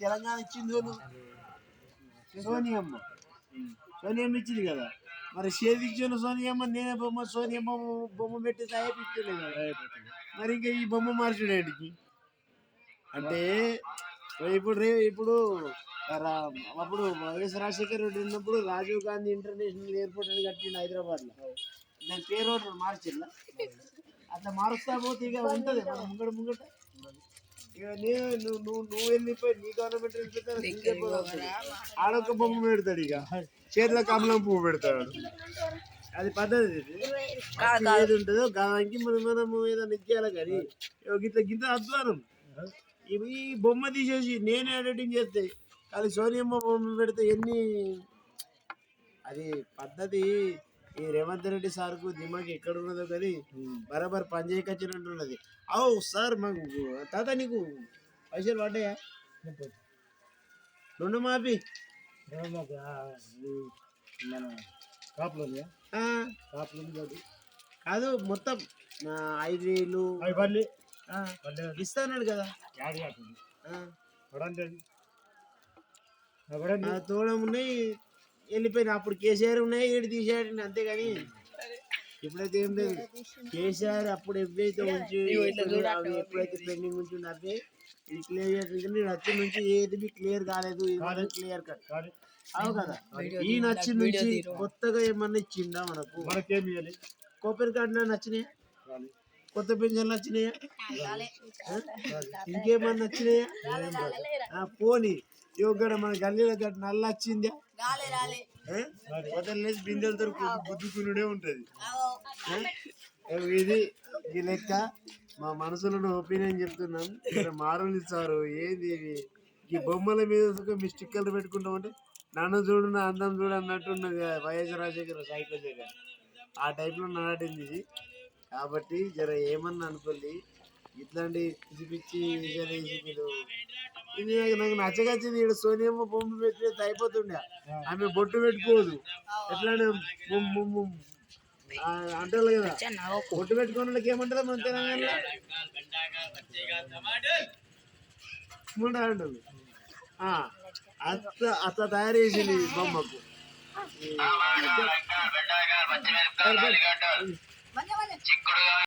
తెలంగాణ ఇచ్చింది సోనియమ్మ సోనియమ్మ ఇచ్చింది కదా. మరి చేతిచ్చిన సోనియమ్మ నేనే బొమ్మ సోనియమ్మ బొమ్మ పెట్టి తయారు కదా. మరి ఇంకా ఈ బొమ్మ మార్చుడేటికి అంటే ఇప్పుడు రే ఇప్పుడు రా- అప్పుడు వైఎస్ రాజశేఖర్ రెడ్డి ఉన్నప్పుడు రాజీవ్ గాంధీ ఇంటర్నేషనల్ ఎయిర్పోర్ట్ అని కట్టిండు హైదరాబాద్లో దాని పేరు మార్చిల్లా. అట్లా మారుస్తా పోతే ఇక ఉంటుంది మన ముంగట ముంగట. ఇక నేను నువ్వు నువ్వు వెళ్ళిపోయి నీ గవర్నమెంట్. ఆడొక్క బొమ్మ పెడతాడు ఇక. చేతిలో కమలం పువ్వు పెడతాడు. అది పద్ధతి ఏది ఉంటుందో దానికి మనం మనము ఏదైనా ఇచ్చేయాలి కానీ గిట్ల గింత అధ్వానం ఇవి బొమ్మ తీసేసి నేనే ఎడిటింగ్ చేస్తే కానీ సోనియమ్మ బొమ్మ పెడితే ఎన్ని అది పద్ధతి ఈ రేవంత్ రెడ్డి సార్కు దిమాగ్ ఎక్కడ ఉన్నదో కానీ బరాబర్ పనిచేయకొచ్చినట్టున్నది అవు సార్ మాకు తాత నీకు పైసలు పడ్డాయా? రెండు మాపి మన కాపులు కాపులు కాదు మొత్తం ఐదు వేలు. పల్లి ఆ, ఇస్తాన్నాడు కదా. యాడ్ కాకుండా ఆ, పడండి అది పడండి. ఆ, తోడం ఉన్నాయి. వెళ్ళిపోయిన అప్పుడు కేసీఆర్ ఉన్నాయి ఏడు తీసేయండి అంతేగాని. ఇప్పుడైతే ఏం లేదు. కేసీఆర్ అప్పుడు ఎప్పుడైతే ఉంచి అవి ఎప్పుడైతే పెండింగ్ ఉంటుందో అవే ఇది క్లియర్ చేస్తుంది. నేను వచ్చి నుంచి ఏది క్లియర్ కాలేదు క్లియర్ కట్ అవు కదా. ఈ నచ్చి నుంచి కొత్తగా ఏమన్నా ఇచ్చిందా మనకు? మనకేమి కొబ్బరి కార్డులో నచ్చినాయా? కొత్త పెన్షన్ నచ్చినాయా? ఇంకేమన్నా నచ్చినాయా? ఆ, పోనీ. యోగడ మన గల్లీలో గట్ట నల్ల వచ్చిందా? వదలలేసి బిందెలతో గుద్దుకునుడే ఉంటది? ఇది ఈ లెక్క మా మనసులో ఒపీనియన్ చెప్తున్నాం ఇక్కడ మారలు ఇస్తారు ఏంది ఇవి ఈ బొమ్మల మీద ఒక మీ స్టిక్కర్లు పెట్టుకుంటామంటే నన్ను చూడు నా అందం చూడు అన్నట్టున్నది వైఎస్ రాజశేఖర సైకిల్ దగ్గర ఆ టైప్లో నాటింది ఇది. కాబట్టి జర ఏమన్నా అనుకోండి ఇట్లాంటి పిచ్చి పిచ్చి ఇది నాకు- నచ్చగచ్చింది ఇక్కడ సోనియమ్మ బొమ్మ పెట్టి అయిపోతుండే ఆమె బొట్టు పెట్టుకోదు ఎట్లానే అంటారు కదా బొట్టు పెట్టుకున్న వాళ్ళకి ఏమంటారు మన తెలంగాణలో ముండ అంటారు అట్లా అట్లా తయారు చేసింది బొమ్మకు